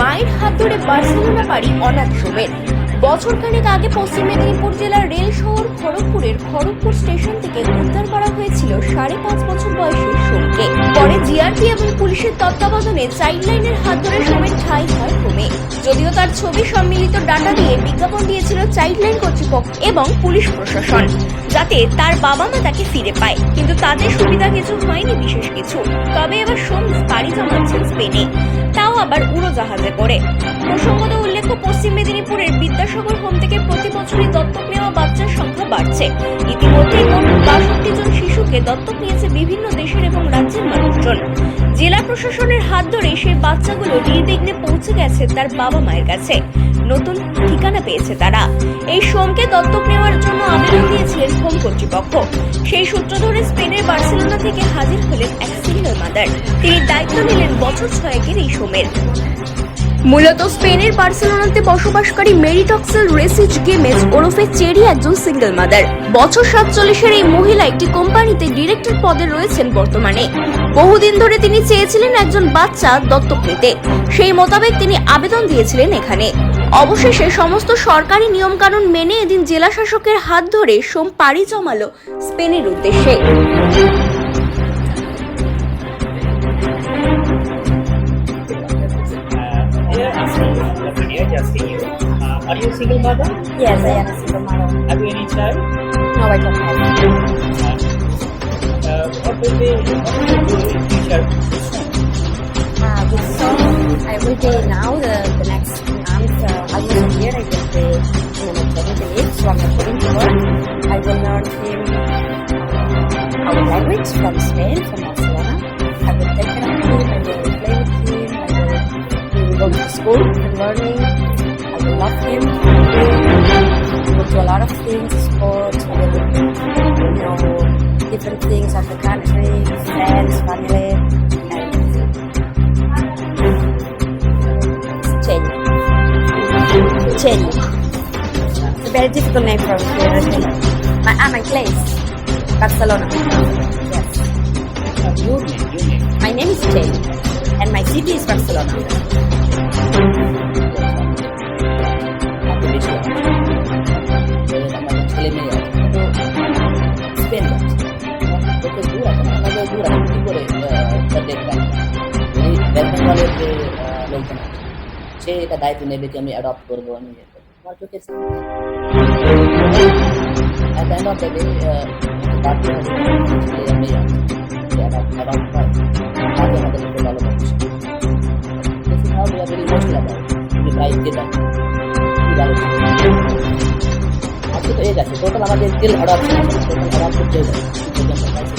মায়ের হাত ধরে বার্সেলোনা পাড়ি অনাথ সোমের বছরখানেক আগে পশ্চিম মেদিনীপুর জেলার রেল শহর খড়গপুরের খড়গপুর স্টেশন থেকে উদ্ধার করা হয়েছিল সাড়ে পাঁচ বছর বয়সী সোমকে পরে জিআরপি এবং পুলিশের তত্ত্বাবধানে চাইল্ড লাইনের হাত ধরে সোমের তার ছবি সম্মিলিত ডাটা দিয়ে বিজ্ঞাপন দিয়েছিল চাইল্ডলাইন কর্তৃপক্ষ এবং পুলিশ প্রশাসন, যাতে তার বাবা মা তাকে ফিরে পায়। কিন্তু তাদের সুবিধা কিছু হয়নি বিশেষ কিছু। তবে এবার সোম পাড়ি জমাচ্ছেন স্পেনে। তাও আবার উড়োজাহাজে করে। প্রসঙ্গত উল্লেখ্য, পশ্চিম মেদিনীপুরের বিদ্যাসাগর হোম থেকে প্রতি বছরই দত্তক নেওয়া বাচ্চার সংখ্যা বাড়ছে। ইতিমধ্যে মোট বাষট্টি শিশুকে দত্তক নিয়েছে বিভিন্ন দেশের এবং রাজ্যের মানুষজন। জেলা প্রশাসনের হাত ধরে সেই বাচ্চাগুলো নির্বিঘ্নে পৌঁছে গেছে তার বাবা মায়ের কাছে। নতুন ঠিকানা পেয়েছে তারা। এই সোমকে দত্তক নেওয়ার জন্য আবেদন দিয়েছিলেন হোম কর্তৃপক্ষ। সেই সূত্র ধরে স্পেনের বার্সেলোনা থেকে হাজির হলেন এক সিঙ্গল মাদার। তিনি দায়িত্ব নিলেন বছর ছয়েকের এই সোমের। মূলত স্পেনের বার্সেলোনাতে বসবাসকারী মেরিটক্সেল রেসিজ গেমেজ ওরফে চেরি একজন সিঙ্গেল মাদার। বছর সাতচল্লিশের এই মহিলা একটি কোম্পানিতে ডিরেক্টর পদে রয়েছেন বর্তমানে। বহুদিন ধরে তিনি চেয়েছিলেন একজন বাচ্চা দত্তক নিতে। সেই মোতাবেক তিনি আবেদন দিয়েছিলেন এখানে। অবশেষে সমস্ত সরকারি নিয়মকানুন মেনে এদিন জেলা শাসকের হাত ধরে সোম পাড়ি জমালো স্পেনের উদ্দেশ্যে। The video asking you, uh, are you a single mother? Yes, I am a single mother. Have you any child? No, I don't have. Uh, what will be what will you do in future? Uh, with some, I will pay now the, the next month, uh, almost a year, I will pay in a maternity leave, so I'm not going to work. I will learn him uh, our language from Spain, from Barcelona. I will take school and learning. I will love him. We will do a lot of things, sports, you know, different things of the country, friends, family, and. Chenya. It's a very difficult name for me. My, ah, my place, Barcelona. Yes. Name. My name is Chenya, and my city is Barcelona. কী সে এটা দায়িত্ব নেবে যে আমি adopt করব আমি আমার চোখে হবে। আজকে তো এই যাচ্ছে টোটাল আমাদের তেল টোটাল অ্যাডাপ্ট করতে যেখান